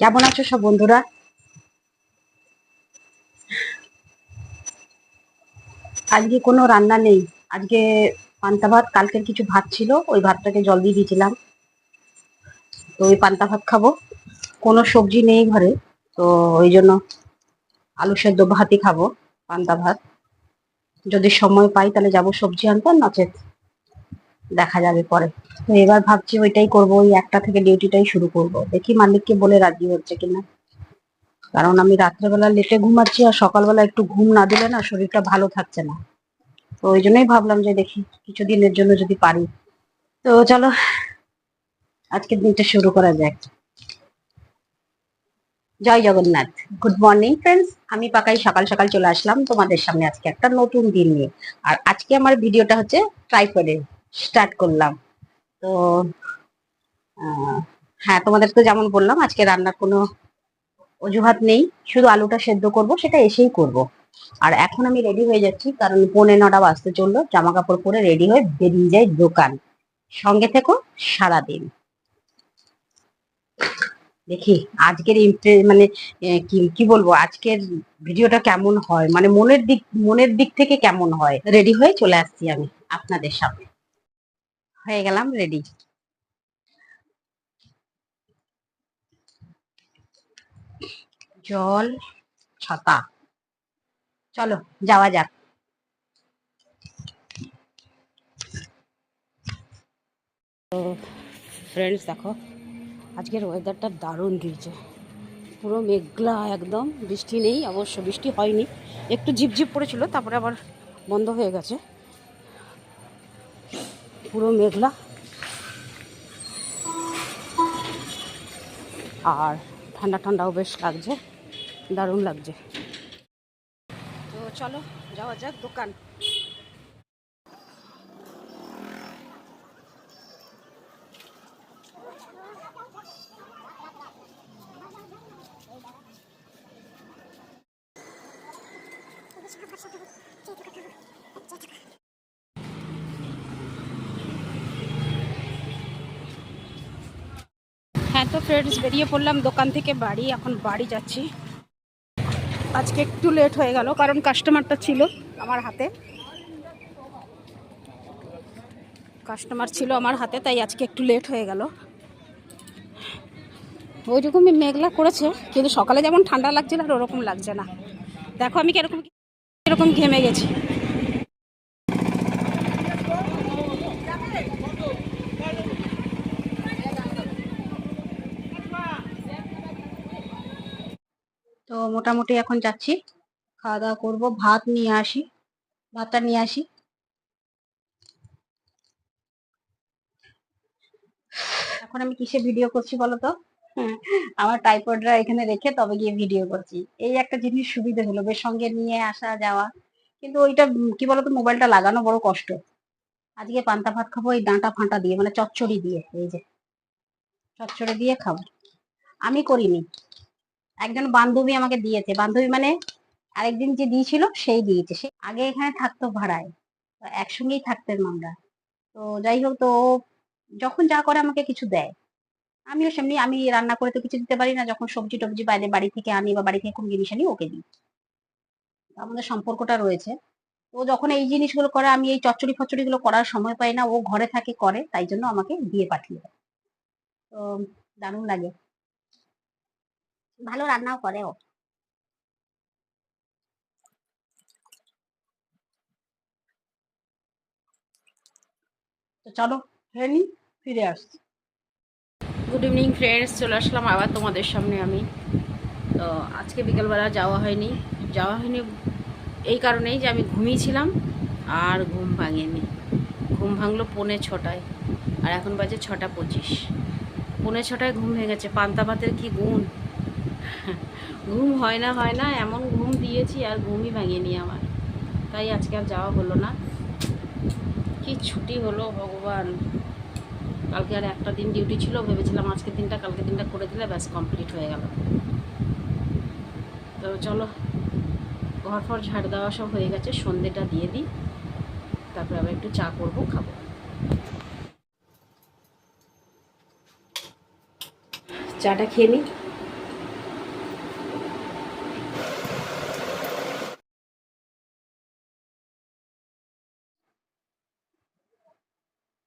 কেমন আছো সব বন্ধুরা? আজকে কোনো রান্না নেই। আজকে পান্তা ভাত, কালকের কিছু ভাত ছিল, ওই ভাতটাকে জল দিয়ে দিয়েছিলাম। তো ওই পান্তা ভাত খাব। কোনো সবজি নেই ঘরে, তো ওই জন্য আলু সেদ্ধ ভাতই খাব, পান্তা ভাত। যদি সময় পাই তাহলে যাব সবজি আনতে নচেত দেখা যাবে পরে। তো এবার ভাবছি ওইটাই করব, ওই একটা থেকে ডিউটিটাই শুরু করব। দেখি মালিককে বলে রাজি হচ্ছে কিনা। কারণ আমি রাত্রেবেলা লেটে ঘুমাচ্ছি আর সকালবেলা একটু ঘুম না দিলে না শরীরটা ভালো থাকছে না। তো ওই জন্যই ভাবলাম যে দেখি কিছুদিনের জন্য যদি পারি। তো চলো, আজকের দিনটা শুরু করা যাক। Jai Jagannath. Good morning friends, আমি পাকাই সকাল সকাল চলে আসলাম তোমাদের সামনে আজকে একটা নতুন দিন নিয়ে। আর আজকে আমার ভিডিওটা হচ্ছে ট্রাইপডে স্টার্ট করলাম। তো হ্যাঁ তোমাদের তো যেমন বললাম, আজকে রান্নার কোনো অজুহাত নেই। শুধু আলুটা সেদ্ধ করব, সেটা এসেই করব। আর এখন আমি রেডি হয়ে যাচ্ছি, কারণ পৌনে নটা বাজতে চলল জামা কাপড় পরে রেডি হয়ে বেরিয়ে যাই দোকান। সঙ্গে থেকো, সারাদিন। দেখি, আজকের মানে কি বলব, আজকের ভিডিওটা কেমন হয়? মানে মনের দিক মনের দিক থেকে কেমন হয়? রেডি হয়ে চলে আসছি আমি আপনাদের সামনে। হয়ে গেলাম রেডি জল, ছাতা। চলো, যাওয়া যাক। ফ্রেন্ডস দেখো, আজকের ওয়েদারটা দারুণ দিয়েছে পুরো মেঘলা একদম, বৃষ্টি নেই, অবশ্য বৃষ্টি হয়নি। একটু ঝিপঝিপ পড়েছিল, তারপরে আবার বন্ধ হয়ে গেছে। পুরো মেঘলা। আর ঠান্ডা ঠান্ডাও বেশ লাগছে দারুণ লাগছে। তো চলো যাওয়া যাক দোকান। হ্যাঁ তো ফ্রেন্ডস বেরিয়ে পড়লাম দোকান থেকে বাড়ি, এখন বাড়ি যাচ্ছি। আজকে একটু লেট হয়ে গেল, কারণ কাস্টমারটা ছিল আমার হাতে। কাস্টমার ছিল আমার হাতে, তাই আজকে একটু লেট হয়ে গেল। ওইরকমই মেঘলা করেছে, কিন্তু সকালে যেমন ঠান্ডা লাগছিল আর ওরকম লাগছে না। দেখো আমি কীরকম কীরকম ঘেমে গেছি। মোটামুটি এখন যাচ্ছি। খাওয়া দাওয়া করব ভাত নিয়ে আসি ভাতটা নিয়ে আসি। এখন আমি কিসে ভিডিও করছি বলো তো হ্যাঁ, আমার টাইপডরা এখানে রেখে তবে গিয়ে ভিডিও করছি। এই একটা জিনিস সুবিধা হলো বেশ সঙ্গে নিয়ে আসা যাওয়া। কিন্তু ওইটা কি বলতো মোবাইলটা লাগানো বড় কষ্ট। আজকে পান্তা ভাত খাব এই ডাঁটা ফাঁটা দিয়ে মানে চচ্চড়ি দিয়ে এই যে। চচ্চড়ি দিয়ে খাব। আমি করিনি। একজন বান্ধবী আমাকে দিয়েছে। বান্ধবী মানে আরেকদিন যে দিয়েছিল, সেই দিয়েছে। সে আগে এখানে থাকতো ভাড়ায়। একসঙ্গেই থাকতেন আমরা। তো যাই হোক, তো যখন যা করে আমাকে কিছু দেয়। আমিও সেমনি, আমি রান্না করে তো কিছু দিতে পারি না। যখন সবজি টবজি বাইরে বাড়ি থেকে আনি বা বাড়ি থেকে কোন জিনিস আনি, ওকে দিই। আমাদের সম্পর্কটা রয়েছে। তো যখন এই জিনিসগুলো করে, আমি এই চচ্চড়ি ফচ্চড়ি গুলো করার সময় পাই না। ও ঘরে থাকে, করে, তাই জন্য আমাকে দিয়ে পাঠিয়ে দেয়। তো দারুণ লাগে। ভালো রান্নাও করে ও তো চলো খেয়ে নি ফিরে আসছি। গুড ইভিনিং ফ্রেন্ডস চলে আসলাম আবার তোমাদের সামনে আমি। তো আজকে বিকেলবেলা যাওয়া হয়নি। যাওয়া হয়নি এই কারণেই যে আমি ঘুমিয়েছিলাম আর ঘুম ভাঙেনি। ঘুম ভাঙলো পৌনে ছটায় আর এখন বাজে ছটা পঁচিশ। পৌনে ছটায় ঘুম ভেঙেছে। পান্তা ভাতের কী গুণ? ঘুম হয় না হয় না, এমন ঘুম দিয়েছি আর ঘুমই ভাঙেনি আমার। তাই আজকে আর যাওয়া হলো না। কি ছুটি হলো ভগবান। কালকে আর একটা দিন ডিউটি ছিল, ভেবেছিলাম আজকের দিনটা কালকে দিনটা করে দিলে ব্যাস কমপ্লিট হয়ে গেল। তো চলো, ঘর ফর ঝাড় দেওয়া সব হয়ে গেছে, সন্ধেটা দিয়ে দিই। তারপরে আবার একটু চা করব, খাব। চাটা খেয়ে নিই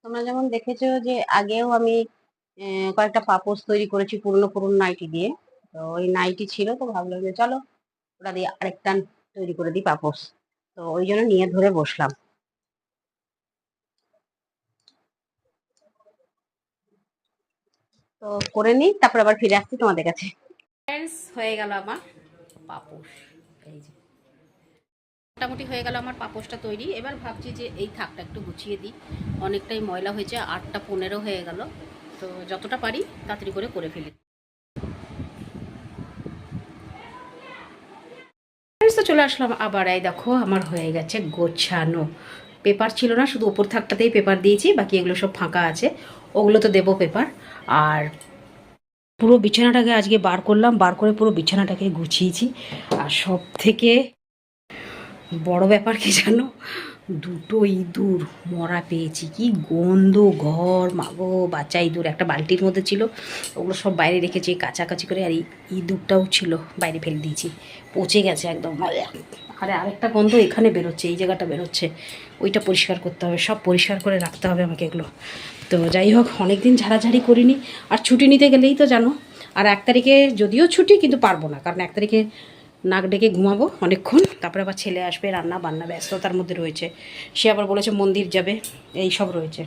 তোমরা যেমন দেখেছ যে আগেও আমি কয়েকটা পাপোশ তৈরি করেছি পুরনো পুরনো নাইটি দিয়ে। তো ওই নাইটি ছিল, তো ভাবলাম যে চলো ওটা দিয়ে আরেকটা তৈরি করে দিই পাপোশ। তো ওই জন্য নিয়ে ধরে বসলাম। তো করে নিই, তারপর আবার ফিরে আসছি তোমাদের কাছে। হয়ে গেল আমার পাপোশ। মোটামুটি হয়ে গেল আমার পাপোশটা তৈরি। এবার ভাবছি যে এই থাকটা একটু গুছিয়ে দিই। অনেকটাই ময়লা হয়েছে, আটটা পনেরো হয়ে গেল। তো যতটা পারি তাড়াতাড়ি করে করে ফেলি। তো চলে আসলাম আবার। এই দেখো, আমার হয়ে গেছে গোছানো। পেপার ছিল না, শুধু ওপর থাকটাতেই পেপার দিয়েছি, বাকি এগুলো সব ফাঁকা আছে। ওগুলো তো দেবো পেপার। আর পুরো বিছানাটাকে আজকে বার করলাম, বার করে পুরো বিছানাটাকে গুছিয়েছি। আর সব থেকে বড় ব্যাপার কি জানো? দুটো ইঁদুর মরা পেয়েছি। কি গন্ধ, ঘর, মাগো, বাচ্চা ইঁদুর একটা বালতির মধ্যে ছিল। ওগুলো সব বাইরে রেখেছি, কাছাকাছি করে আর ইঁদুরটাও ছিল, বাইরে ফেলে দিয়েছি। পচে গেছে একদম। আরে আরেকটা গন্ধ এখানে বেরোচ্ছে, এই জায়গাটা বেরোচ্ছে। ওইটা পরিষ্কার করতে হবে, সব পরিষ্কার করে রাখতে হবে আমাকে এগুলো। তো যাই হোক অনেক দিন ঝাড়াঝাড়ি করিনি। আর ছুটি নিতে গেলেই তো জানো, আর এক তারিখে যদিও ছুটি, কিন্তু পারব না। কারণ এক তারিখে নাক ডেকে ঘুমাবো অনেকক্ষণ। তারপরে আবার ছেলে আসবে, রান্না বান্না ব্যস্ততার মধ্যে রয়েছে। সে আবার বলেছে, মন্দির যাবে, এই সব রয়েছে।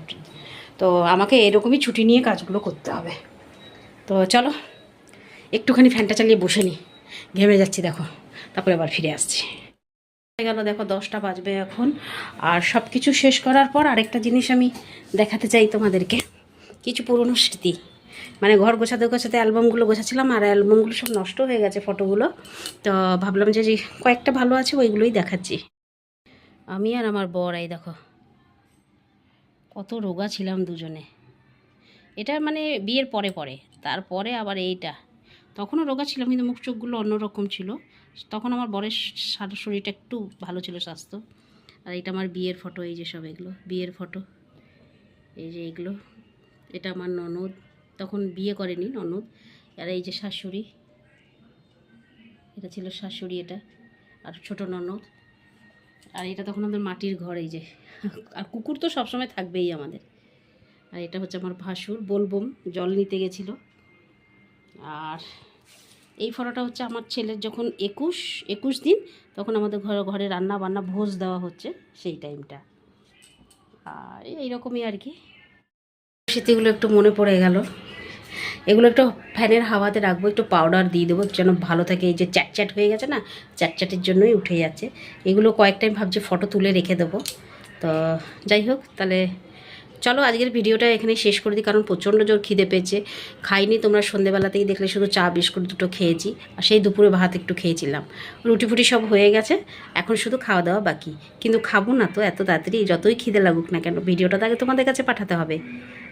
তো আমাকে এরকমই ছুটি নিয়ে কাজগুলো করতে হবে। তো চলো, একটুখানি ফ্যানটা চালিয়ে বসে নিই। ঘেমে যাচ্ছি, দেখো। তারপরে আবার ফিরে আসছি। গেল, দেখো, দশটা বাজবে এখন। আর সব কিছু শেষ করার পর আরেকটা জিনিস আমি দেখাতে চাই তোমাদেরকে। কিছু পুরনো স্মৃতি। মানে ঘর গোছাতে গোছাতে অ্যালবামগুলো গোছাচ্ছিলাম আর অ্যালবামগুলো সব নষ্ট হয়ে গেছে ফটোগুলো। তো ভাবলাম যে কয়েকটা ভালো আছে ওইগুলোই দেখাচ্ছি। আমি আর আমার বর, এই দেখো, কত রোগা ছিলাম দুজনে। এটা মানে বিয়ের পরে পরে, তারপরে আবার এইটা। তখনও রোগা ছিলাম, কিন্তু মুখ চোখগুলো অন্যরকম ছিল। তখন আমার বরের সারা শরীরটা একটু ভালো ছিল স্বাস্থ্য। আর এটা আমার বিয়ের ফটো, এই যে সব এগুলো, বিয়ের ফটো, এই যে এগুলো। এটা আমার ননদ। তখন বিয়ে করেনি ননদ। আর এই যে শাশুড়ি, এটা ছিল শাশুড়ি এটা, আর ছোট ননদ। আর এটা তখন আমাদের মাটির ঘর এই যে। আর কুকুর তো সবসময় থাকবেই আমাদের। আর এটা হচ্ছে আমার ভাসুর, বলবম, জল নিতে গেছিল। আর এই ফটোটা হচ্ছে আমার ছেলের যখন একুশ একুশ দিন তখন আমাদের ঘরে ঘরে রান্না বান্না ভোজ দেওয়া হচ্ছে সেই টাইমটা আর এইরকমই আর কি। স্মৃতিগুলো একটু মনে পড়ে গেল। এগুলো একটু ফ্যানের হাওয়াতে রাখব, একটু পাউডার দিয়ে দেবো, যেন ভালো থাকে। এই যে চ্যাট চ্যাট হয়ে গেছে না, চ্যাট চ্যাটের জন্যই উঠে যাচ্ছে। এগুলো কয়েক টাইম ভাবছি ফটো তুলে রেখে দেবো। তো যাই হোক, তাহলে চলো আজকের ভিডিওটা এখানে শেষ করে দিই, কারণ প্রচণ্ড জোর খিদে পেয়েছে। খাইনি, তোমরা সন্ধেবেলাতেই দেখলে শুধু চা, বিস্কুট দুটো খেয়েছি, আর সেই দুপুরে ভাত একটু খেয়েছিলাম। রুটি ফুটি সব হয়ে গেছে, এখন শুধু খাওয়া দাওয়া বাকি। কিন্তু খাব না তো, এত তাড়াতাড়ি, যতই খিদে লাগুক না কেন, ভিডিওটা তো আগে তোমাদের কাছে পাঠাতে হবে।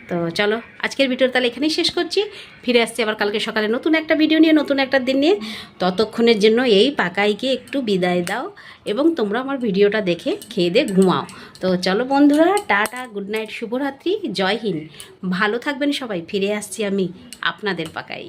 তো চলো, আজকের ভিডিওটা তাহলে এখানেই শেষ করছি। ফিরে আসছি আবার কালকে সকালে নতুন একটা ভিডিও নিয়ে, নতুন একটা দিন নিয়ে। ততক্ষণের জন্য এই পাকাইকে একটু বিদায় দাও এবং তোমরা আমার ভিডিওটা দেখে খেয়ে দিয়ে ঘুমাও। তো চলো বন্ধুরা, টাটা, গুড নাইট, শুভরাত্রি, জয় হিন্দ। ভালো থাকবেন সবাই, ফিরে আসছি আমি আপনাদের পাকাই।